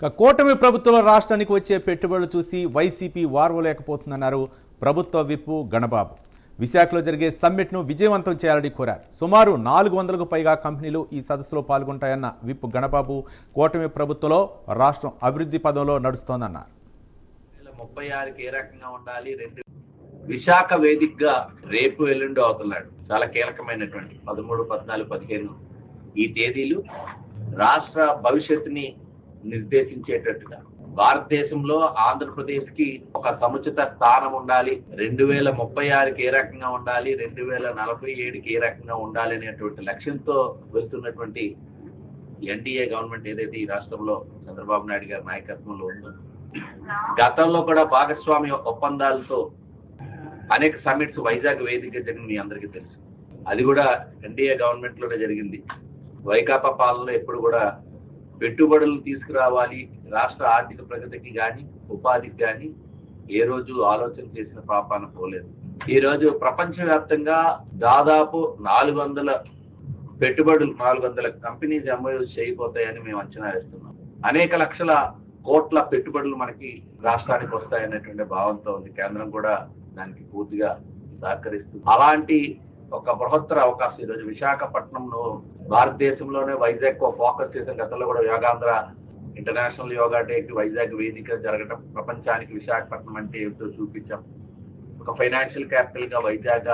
ఇక కూటమి ప్రభుత్వంలో రాష్ట్రానికి వచ్చే పెట్టుబడులు చూసి వైసీపీ వార్వలేకపోతుందన్నారు ప్రభుత్వ విప్పు గణబాబు. విశాఖలో జరిగే సమ్మిట్ను విజయవంతం చేయాలని కోరారు. సుమారు నాలుగు వందలకు పైగా కంపెనీలు ఈ సదస్సులో పాల్గొంటాయన్న విప్పు గణబాబు కూటమి ప్రభుత్వంలో రాష్ట్రం అభివృద్ధి పదంలో నడుస్తోందన్నారు. ముప్పై ఆరుకి ఏ రకంగా ఉండాలి? రెండు విశాఖ వేదికగా రేపు ఎల్లుండి అవుతున్నాడు. చాలా కీలకమైనటువంటి పదమూడు పద్నాలుగు పదిహేను ఈ తేదీలు రాష్ట్ర భవిష్యత్తుని నిర్దేశించేటట్టుగా. భారతదేశంలో ఆంధ్రప్రదేశ్కి ఒక సముచిత స్థానం ఉండాలి రెండు వేల ముప్పై ఆరుకి ఏ రకంగా ఉండాలి రెండు వేల నలభై ఏడుకి ఏ రకంగా ఉండాలి అనేటువంటి లక్ష్యంతో వెళ్తున్నటువంటి ఎన్డీఏ గవర్నమెంట్ ఏదైతే ఈ రాష్ట్రంలో చంద్రబాబు నాయుడు గారి నాయకత్వంలో ఉందో గతంలో కూడా భాగస్వామ్య ఒప్పందాలతో అనేక సమ్మిట్స్ వైజాగ్ వేదిక జరిగింది మీ అందరికీ తెలుసు. అది కూడా ఎన్డీఏ గవర్నమెంట్లోనే జరిగింది. వైకాపా పాలనలో ఎప్పుడు కూడా పెట్టుబడులు తీసుకురావాలి రాష్ట్ర ఆర్థిక ప్రగతికి గాని ఉపాధికి గాని ఏ రోజు ఆలోచన చేసిన పాపాన పోలేదు. ఈ రోజు ప్రపంచవ్యాప్తంగా దాదాపు నాలుగు వందల పెట్టుబడులు నాలుగు వందల కంపెనీస్ ఎంఓయూస్ చేయబోతాయని మేము అంచనా వేస్తున్నాం. అనేక లక్షల కోట్ల పెట్టుబడులు మనకి రాష్ట్రానికి వస్తాయనేటువంటి భావంతో ఉంది. కేంద్రం కూడా దానికి పూర్తిగా సహకరిస్తుంది. అలాంటి ఒక బృహత్తర అవకాశం ఈరోజు విశాఖపట్నంలో భారతదేశంలోనే వైజాగ్ ఫోకస్ చేసిన గతంలో కూడా యోగాంధ్ర ఇంటర్నేషనల్ యోగా డేకి వైజాగ్ వేదిక జరగడం ప్రపంచానికి విశాఖపట్నం అంటే ఏమిటో చూపించాం. ఒక ఫైనాన్షియల్ క్యాపిటల్గా వైజాగ్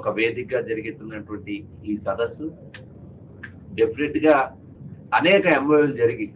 ఒక వేదికగా జరుగుతున్నటువంటి ఈ సదస్సు. డెఫినెట్గా అనేక ఎంఓలు జరిగి